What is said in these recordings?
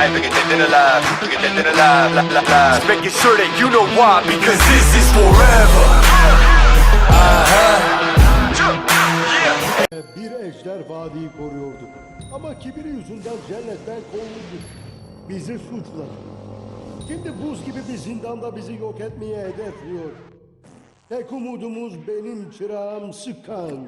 Dead and alive, and alive, la la la. Just making sure that you know why, because this is forever. Bir ejder vadiyi koruyordu. Ama kibiri yüzünden cennetten kovuldu. Bizi suçladı. Şimdi buz gibi bir zindanda bizi yok etmeye hedefliyor. Tek umudumuz benim çırağım Sıkan.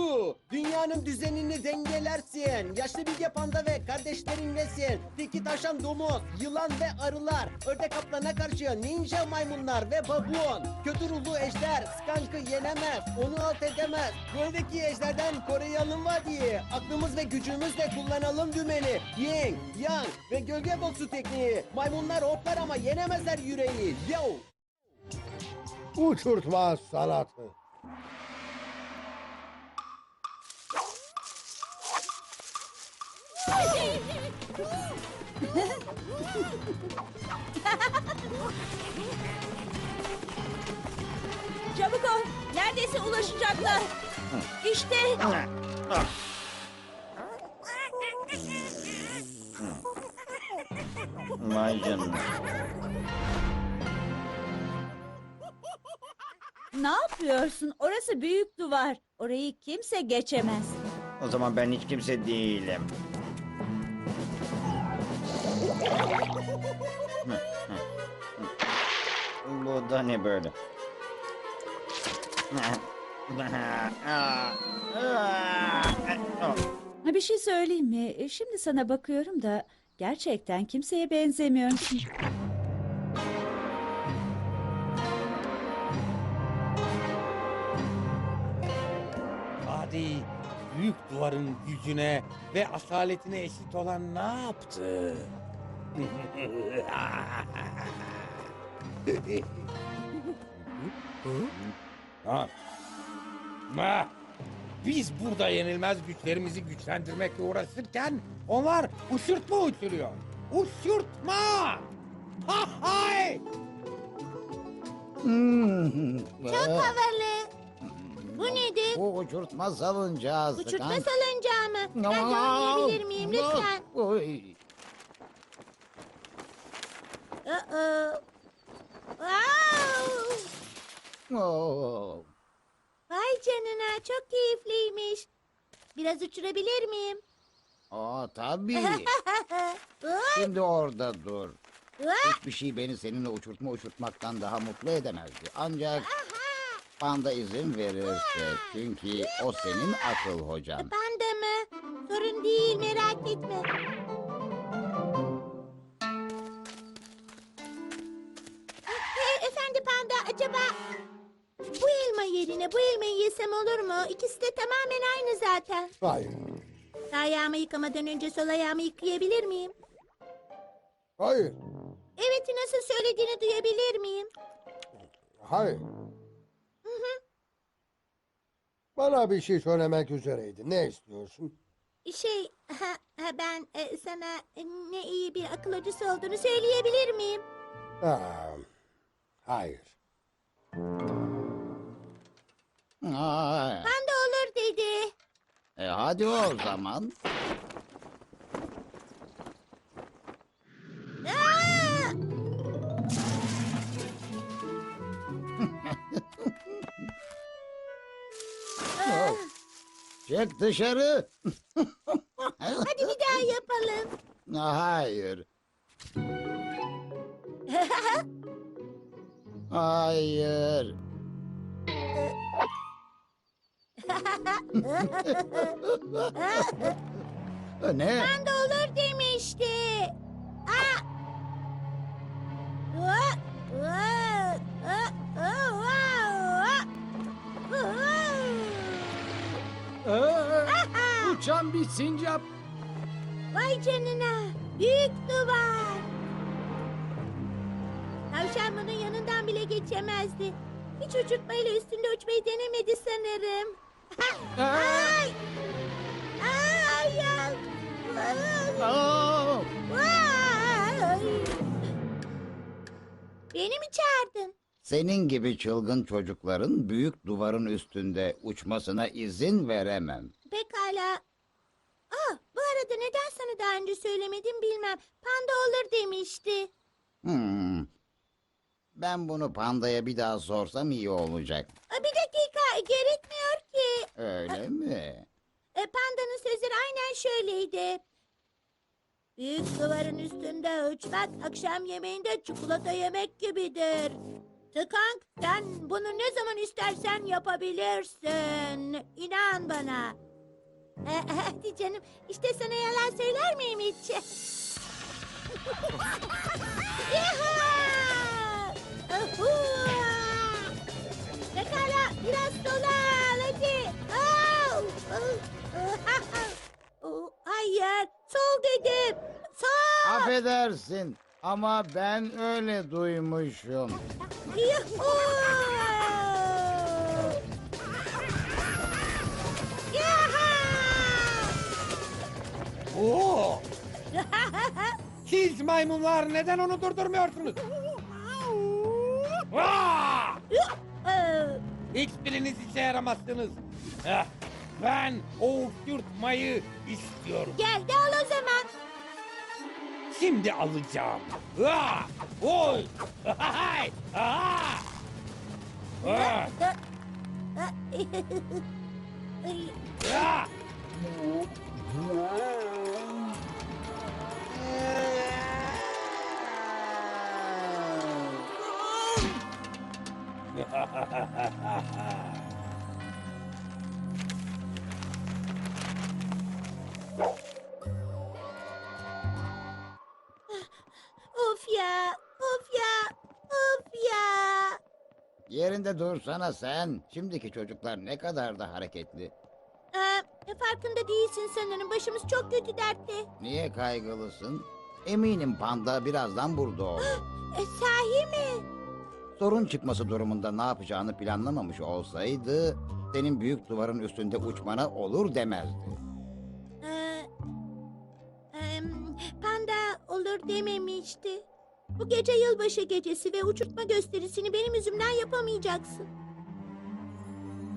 Skanku, dünyanın düzenini dengelersin. Yaşlı bilge panda ve kardeşlerinlesin. Tiki taşan domuz, yılan ve arılar. Ördek kaplana karşı ninja maymunlar ve babuon. Kötü ruhlu ejder Skank'ı yenemez, onu alt edemez. Göldeki ejderden koruyalım vadiyi. Aklımız ve gücümüzle kullanalım dümeni. Yin, yang ve gölge boksu tekniği. Maymunlar hoplar ama yenemezler yüreği. Yo! Uçurtma sanatı. Çabuk ol. Neredeyse ulaşacaklar. İşte. Vay canına. Ne yapıyorsun? Orası büyük duvar. Orayı kimse geçemez. O zaman ben hiç kimse değilim. Bu da ne böyle? Ha, Bir şey söyleyeyim mi? E, Şimdi sana bakıyorum da gerçekten kimseye benzemiyorsun. Adi büyük duvarın gücüne ve asaletine eşit olan ne yaptı? Ha. Ha. Biz burada yenilmez güçlerimizi güçlendirmekle uğraşırken onlar uçurtma uçuruyor. Uçurtma! Ha hay! Çok havalı. Bu nedir? Bu uçurtma salıncağı. Uçurtma salıncağı mı? Ben de oynayabilir miyim lütfen? Oy. Aa. Wow! Oo. Vay canına çok keyifliymiş. Biraz uçurabilir miyim? Aa tabii. Oy, Şimdi orada dur. oy. Hiçbir şey beni seninle uçurtma uçurtmaktan daha mutlu edemezdi. Ancak panda izin verirse. Çünkü o senin akıl hocan. Ben de mi? Sorun değil merak etme. Panda acaba bu elma yerine bu elmayı yesem olur mu? İkisi de tamamen aynı zaten. Hayır. Sağ ayağımı yıkamadan önce sol ayağımı yıkayabilir miyim? Hayır. Evet nasıl söylediğini duyabilir miyim? Hayır. Bana bir şey söylemek üzereydi. Ne istiyorsun? Şey ha, ha, ben e, sana e, ne iyi bir akıl hocası olduğunu söyleyebilir miyim? Aa, hayır. Aa, Panda olur dedi. e hadi o zaman. Aa! Oh. Çık dışarı. Hadi bir daha yapalım. Hayır. Hayır. ne? Panda olur demişti. Aa! Aa! Aa! Aa! Aa! Aa! Aa! Uçan bir sincap. Vay canına. Büyük duvar. Bunun yanından bile geçemezdi. Hiç uçurtmayla üstünde uçmayı denemedi sanırım. Ay! Ay! Ay! Aa! Vay! Beni mi çağırdın? Senin gibi çılgın çocukların büyük duvarın üstünde uçmasına izin veremem. Pekala. Aa, bu arada neden sana daha önce söylemedim bilmem. Panda olur demişti. Hmm. Ben bunu pandaya bir daha sorsam iyi olacak. Bir dakika gerekmiyor ki. Öyle mi? E, pandanın sözleri aynen şöyleydi. Büyük duvarın üstünde uçmak akşam yemeğinde çikolata yemek gibidir. Tıkank sen bunu ne zaman istersen yapabilirsin. İnan bana. E, hadi canım işte sana yalan söyler miyim hiç? Yaha! Pekala biraz dolan hadi. Au! Oh, Hayır sol dedim. Sol. Affedersin ama ben öyle duymuşum. Yuhu! Yaha! Oo! Siz maymunlar neden onu durdurmuyorsunuz? Aa! Hiçbiriniz işe yaramazsınız. Heh, Ben o uçurtmayı istiyorum. Gel de al o zaman. Şimdi alacağım. Aa! Oy! Hay! Aa! Aa! Aa! Of ya, of ya, of ya. Yerinde dursana sen. Şimdiki çocuklar ne kadar da hareketli. Ee, farkında değilsin sanırım. Başımız çok kötü dertte. Niye kaygılısın? Eminim panda birazdan burada olur. E, sahi mi? Sorun çıkması durumunda ne yapacağını planlamamış olsaydı... ...senin büyük duvarın üstünde uçmana olur demezdi. Ee, em, panda olur dememişti. Bu gece yılbaşı gecesi ve uçurtma gösterisini benim yüzümden yapamayacaksın.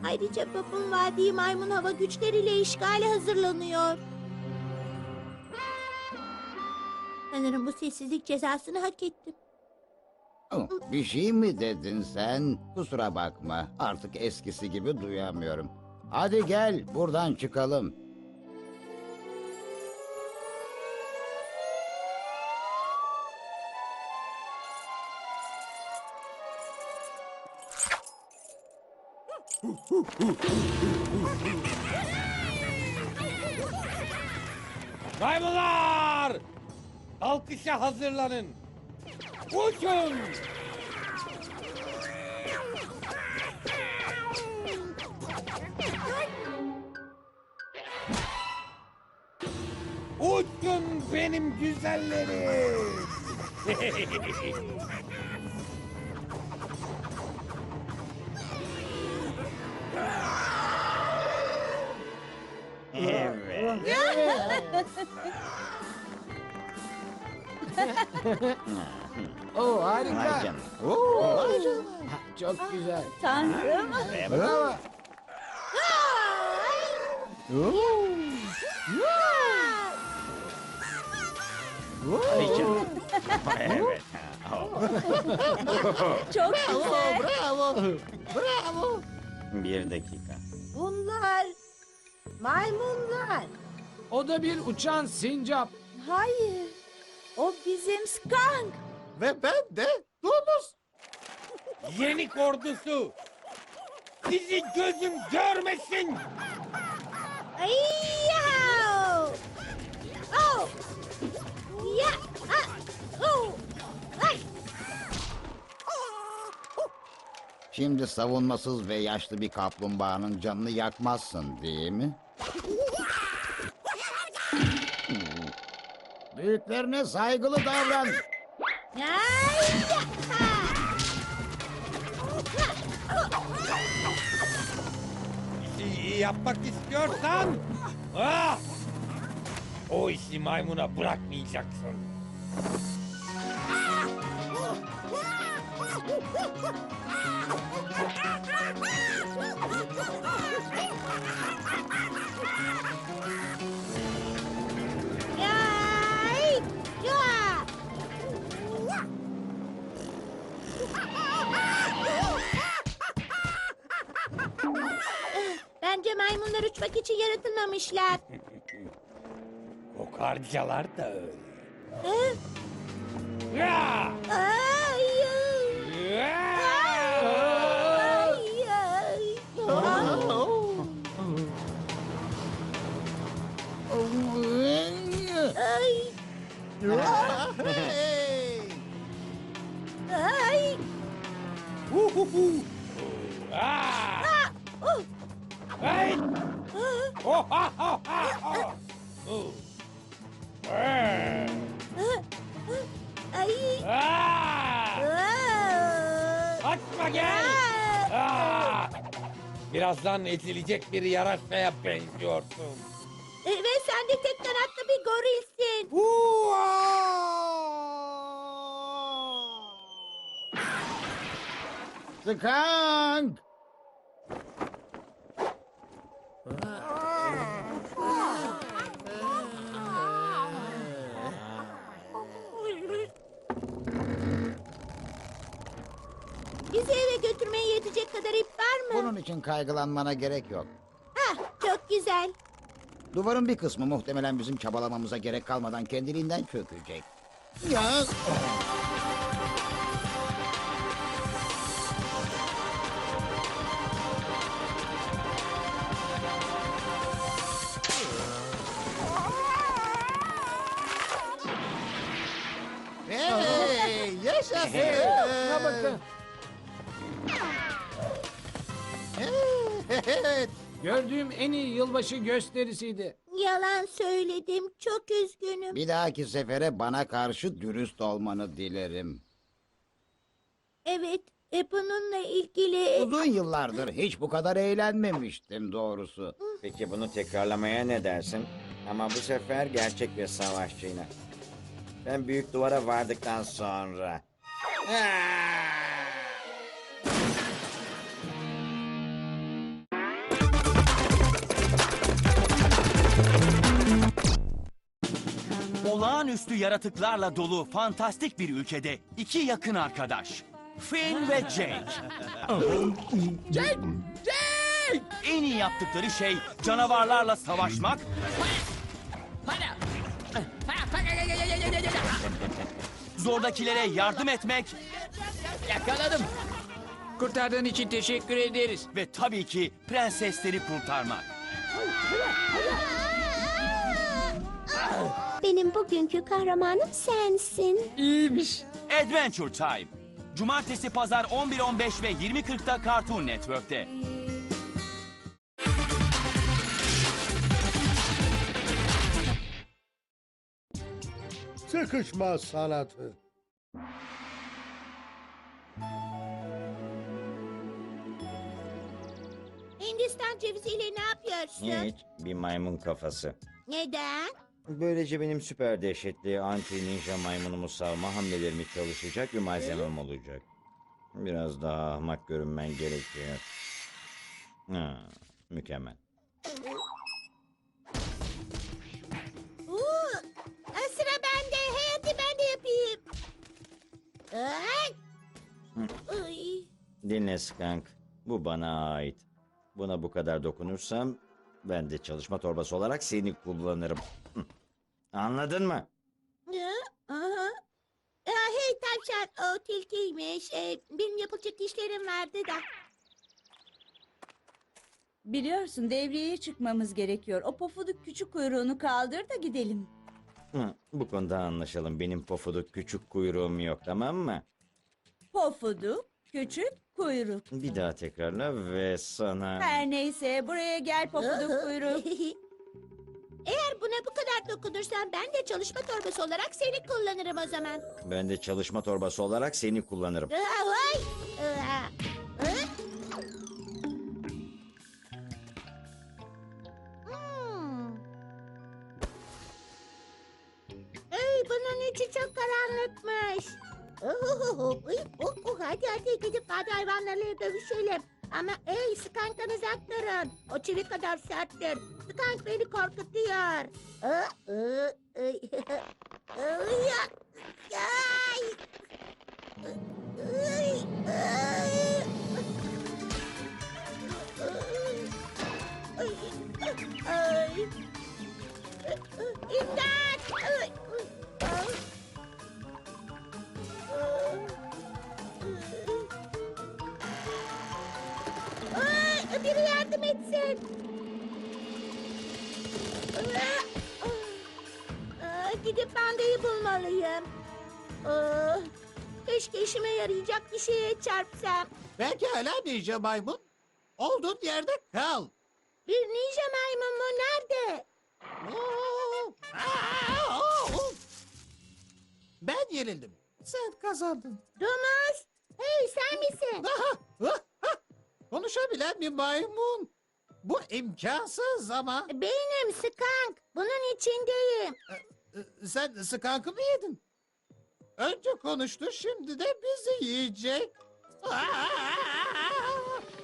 Ayrıca babam vadi maymun hava güçleriyle işgale hazırlanıyor. Sanırım bu sessizlik cezasını hak ettim. Bir şey mi dedin sen? Kusura bakma. Artık eskisi gibi duyamıyorum. Hadi gel buradan çıkalım. Maymunlar! Kalkışa hazırlanın. Uçun! Uçun benim güzellerim. Oo Vay harika. canına. Çok güzel. Tanrım. Bravo. Çok güzel. Bravo. Bravo. Bir dakika. Bunlar maymunlar. O da bir uçan sincap. Hayır. O bizim skunk. Ve ben de domuz. Yenik ordusu. Sizi gözüm görmesin. Oh! Ya! Ah! Oh! Ay! Şimdi savunmasız ve yaşlı bir kaplumbağanın canını yakmazsın değil mi? Büyüklerine saygılı davran. Ay ya! İşi iyi yapmak istiyorsan... Ah! O işi maymuna bırakmayacaksın. Maymunlar uçmak için yaratılmamışlar. Kokarcalar da öyle. Hı? Ya! Ay! Ya! Ay! Ay! Ay! Ay! Ah! Hey! Oh, ha, ha, ha, ha. Oh. Eh. Ay! Ah! Kaçma gel! Ah! Birazdan ezilecek bir yarasaya benziyorsun. E, Ve sen de tek kanatlı bir gorilsin. Skunk! Bizi eve götürmeye yetecek kadar ip var mı? Bunun için kaygılanmana gerek yok. Ah, çok güzel. Duvarın bir kısmı muhtemelen bizim çabalamamıza gerek kalmadan kendiliğinden çökecek. Ya! Hey, yaşasın! bakın. Evet. Gördüğüm en iyi yılbaşı gösterisiydi. Yalan söyledim. Çok üzgünüm. Bir dahaki sefere bana karşı dürüst olmanı dilerim. Evet, e, bununla ilgili... Uzun yıllardır hiç bu kadar eğlenmemiştim doğrusu. Peki bunu tekrarlamaya ne dersin? Ama bu sefer gerçek bir savaşçıyla. Ben büyük duvara vardıktan sonra. Ah! Olağanüstü yaratıklarla dolu fantastik bir ülkede iki yakın arkadaş. Finn ve Jake. Jake! Jake! En iyi yaptıkları şey canavarlarla savaşmak Zordakilere yardım etmek Yakaladım. Kurtardığın için teşekkür ederiz. ve tabii ki prensesleri kurtarmak. Benim bugünkü kahramanım sensin. İyiymiş. Adventure Time. Cumartesi, pazar 11.15 ve 20.40'da Cartoon Network'te. Sıkışma sanatı. Hindistan ceviziyle ne yapıyorsun? Hiç bir maymun kafası. Neden? Böylece benim süper dehşetli anti ninja maymunumu savma hamlelerimi çalışacak bir malzemem olacak. Biraz daha ahmak görünmen gerekiyor. Ha, mükemmel. Oo, sıra bende. Hey hadi ben de yapayım. Ay. Ay. Dinle Skunk. Bu bana ait. Buna bu kadar dokunursam ben de çalışma torbası olarak seni kullanırım. Anladın mı? Ya, aha. Ya, hey tavşan, o tilkiymiş. Ee, benim yapılacak işlerim vardı da. Biliyorsun devreye çıkmamız gerekiyor. O pofuduk küçük kuyruğunu kaldır da gidelim. Hı, bu konuda anlaşalım. Benim pofuduk küçük kuyruğum yok tamam mı? Pofuduk, küçük kuyruk. Bir daha tekrarla ve sana... Her neyse buraya gel pofuduk kuyruk. Buna bu kadar dokunursan ben de çalışma torbası olarak seni kullanırım o zaman. Ben de çalışma torbası olarak seni kullanırım. Aa, vay. Aa, hı? Hmm. Ey, bunun içi çok karanlıkmış. Uhuhu, uy, uh, uh, Hadi hadi gidip hadi hayvanlarla dövüşelim. Ama ey skanktan uzak durun. O çivi kadar serttir. Skank beni korkutuyor. Aa. İmdat! Biri yardım etsin. Gidip bandayı bulmalıyım. Aa, Keşke işime yarayacak bir şeye çarpsam. Belki hala ninja maymun. Olduğun yerde kal. Bir ninja maymun mu? Nerede? Oo, aa, oo. Ben yenildim. Sen kazandın. Domuz. Hey sen misin? Aha, ah. Konuşabilen bir maymun. Bu imkansız ama. Benim Skank. Bunun içindeyim. Ee, Sen skankı mı yedin? Önce konuştu şimdi de bizi yiyecek. Aa,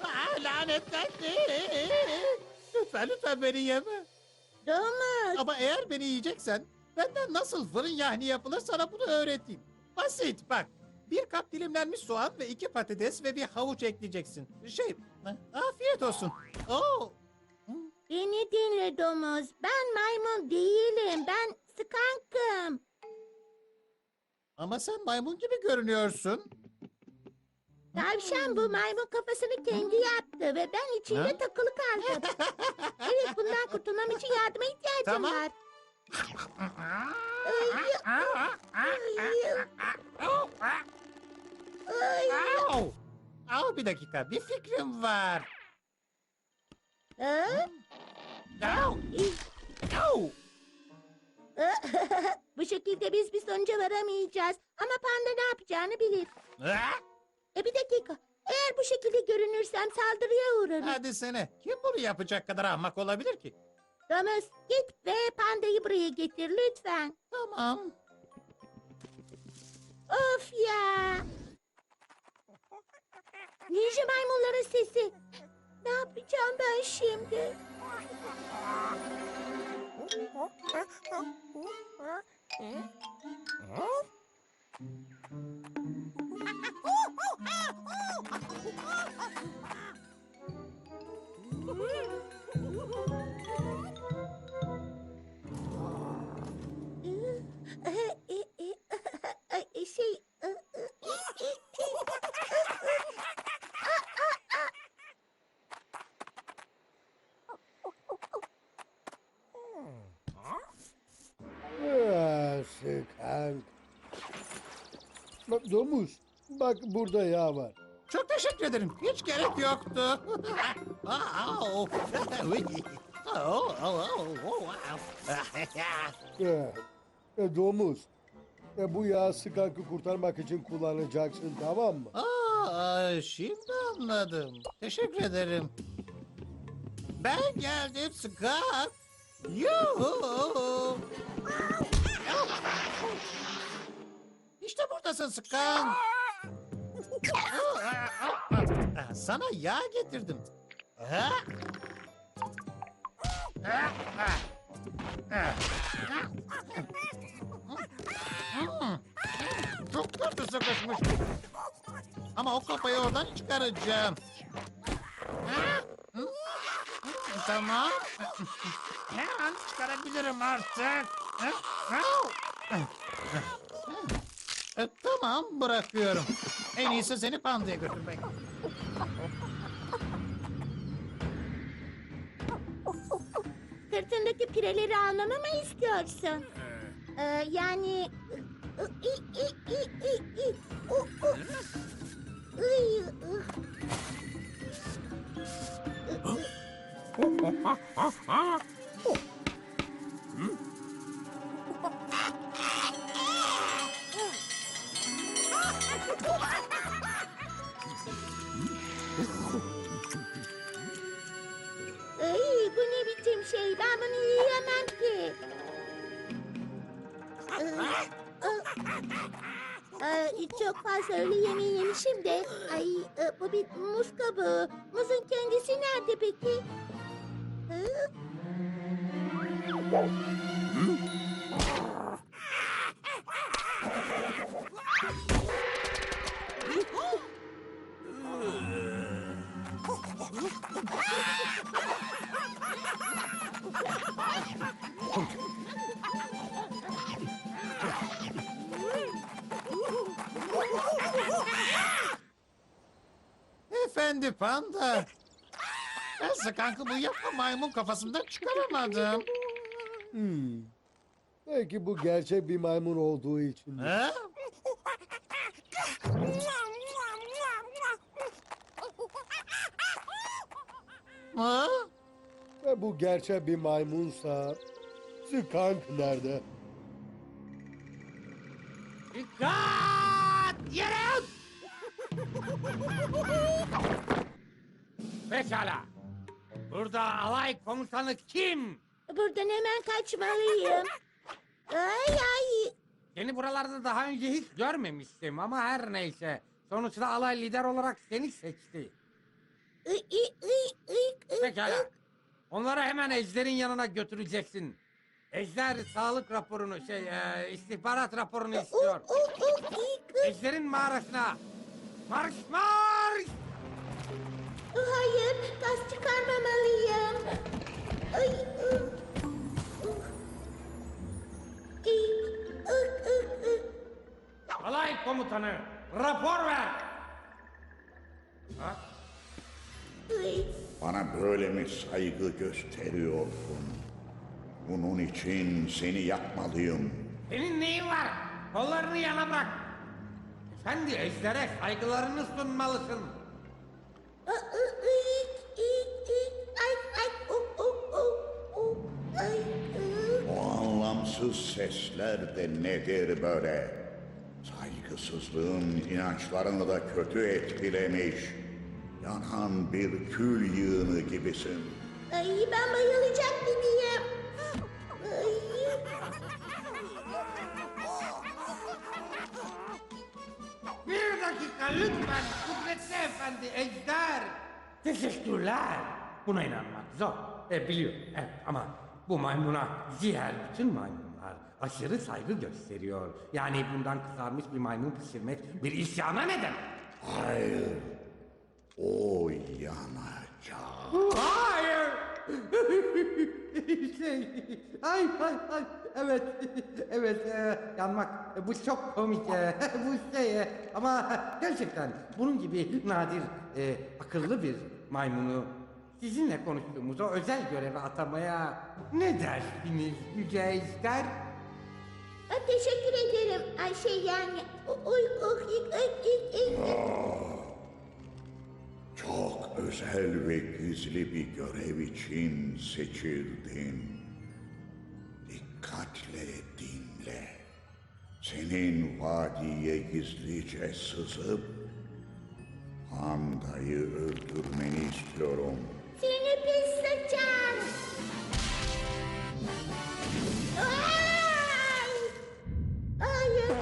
aa, lanetlendi. Lütfen lütfen beni yeme. Domuz. Ama eğer beni yiyeceksen benden nasıl fırın yahni yapılır sana bunu öğreteyim. Basit bak. Bir kap dilimlenmiş soğan ve iki patates ve bir havuç ekleyeceksin. Şey, afiyet olsun. Oo, Beni dinle domuz. Ben maymun değilim. Ben Skank'ım. ama sen maymun gibi görünüyorsun. Tavşan bu maymun kafasını kendi yaptı ve ben içinde Ha? takılı kaldım. evet bundan kurtulmam için yardıma ihtiyacım Tamam. var. Ay, ay, Au! Au bir dakika bir fikrim var. Ha? Au! Au! bu şekilde biz bir sonuca varamayacağız. Ama panda ne yapacağını bilir. Ah! E bir dakika. Eğer bu şekilde görünürsem saldırıya uğrarım. Hadi sene. Kim bunu yapacak kadar ahmak olabilir ki? Domuz git ve pandayı buraya getir lütfen. Tamam. Of ya. Ninja maymunların sesi. Ne yapacağım ben şimdi? Bak burada yağ var. Çok teşekkür ederim. Hiç gerek yoktu. Au! Uy! Au, au, au, au, au. E, domuz. E, bu yağı skankı kurtarmak için kullanacaksın tamam mı? Aa, şimdi anladım. Teşekkür ederim. Ben geldim Skak. Yuhu. İşte buradasın Skak. Sana yağ getirdim. Ha? Ha, ha. Ha. Hmm. Çok kötü sıkışmış. Ama o kafayı oradan çıkaracağım. Ha? Hı, Tamam. Her an çıkarabilirim artık. Ha? Ha? E, tamam bırakıyorum. En iyisi seni pandaya götürmek. Sırtındaki pireleri almamı mı istiyorsun? Ee, yani... İ, i, i, i, i. U, u. Iy, ıh. Bu ne biçim şey? Ben bunu yiyemem ki. Iı, ıh. Ay, çok fazla öğle yemeği yemişim de. Ay e, bu bir muz kabuğu. Muzun kendisi nerede peki? Hı? Efendi panda. Ben Skank'ı bu yapma maymun kafasından çıkaramadım. Hmm. Belki bu gerçek bir maymun olduğu için. Ha? Ha? Ve bu gerçek bir maymunsa... Skunk nerede? Dikkat! Yere! Pekala. Burada alay komutanı kim? Buradan hemen kaçmalıyım. Ay ay. Seni buralarda daha önce hiç görmemiştim ama her neyse. Sonuçta alay lider olarak seni seçti. Pekala. Onları hemen Ejder'in yanına götüreceksin. Ejder sağlık raporunu, şey, e, istihbarat raporunu istiyor. Uh, uh, iy, iy. Ejder'in mağarasına. Marş marş! Hayır, gaz çıkarmamalıyım. Ay, ıh, ıh. İy, ıh, ıh, ıh. Alay komutanı, rapor ver! Ha? Iy. Bana böyle mi saygı gösteriyorsun? Bunun için seni yapmalıyım. Senin neyin var? Kollarını yana bırak. Efendi Ejder'e saygılarını sunmalısın. O anlamsız sesler de nedir böyle? Saygısızlığın inançlarını da kötü etkilemiş. Yanan bir kül yığını gibisin. Ay, ben bayılacak gibiyim. Ay. Bir dakika lütfen Kudretli Efendi Ejder. Teşekkürler. Buna inanmak zor. E, biliyorum evet ama bu maymuna diğer bütün maymunlar aşırı saygı gösteriyor. Yani bundan kızarmış bir maymun pişirmek bir isyana neden? Hayır. O yanacak. Hayır. şey, ay ay ay, evet, evet, e, yanmak, e, bu çok komik, e, bu şey, e, ama gerçekten bunun gibi nadir, e, akıllı bir maymunu sizinle konuştuğumuz o özel göreve atamaya ne dersiniz Yüce Ejder? Teşekkür ederim. Ay şey yani. Uy, uy, iy, iy, iy, iy. Çok özel ve gizli bir görev için seçildin. Dikkatle dinle. Senin vadiye gizlice sızıp Panda'yı öldürmeni istiyorum. Seni pis sıçan. Ay! Hayır.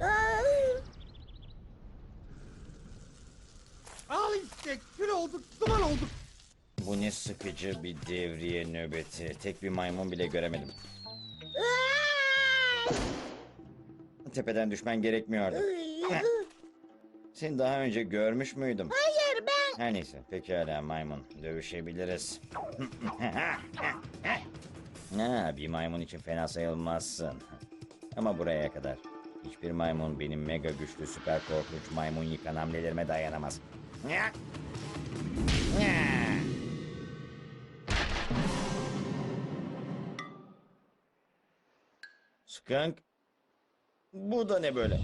Ay! Al işte kül olduk, duman olduk. Bu ne sıkıcı bir devriye nöbeti. Tek bir maymun bile göremedim. Tepeden düşmen gerekmiyordu. Seni daha önce görmüş müydüm? Hayır ben. Her neyse pekala maymun dövüşebiliriz. ha, bir maymun için fena sayılmazsın. Ama buraya kadar. Hiçbir maymun benim mega güçlü süper korkunç maymun yıkan hamlelerime dayanamaz. Skunk. Bu da ne böyle?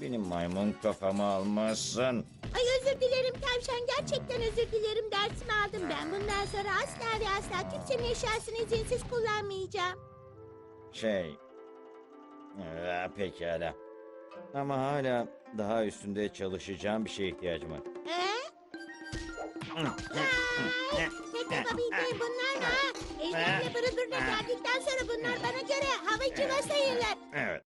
Benim maymun kafamı almışsın. Ay özür dilerim tavşan. Gerçekten özür dilerim. Dersimi aldım ben. Bundan sonra asla ve asla kimsenin eşyasını izinsiz kullanmayacağım. Şey... Ee, pekala. Ama hala daha üstünde çalışacağım bir şeye ihtiyacım var. He? Peki Bobby bunlar mı? Ejderle bırı bırına geldikten sonra bunlar bana göre havacı sayılır. Evet.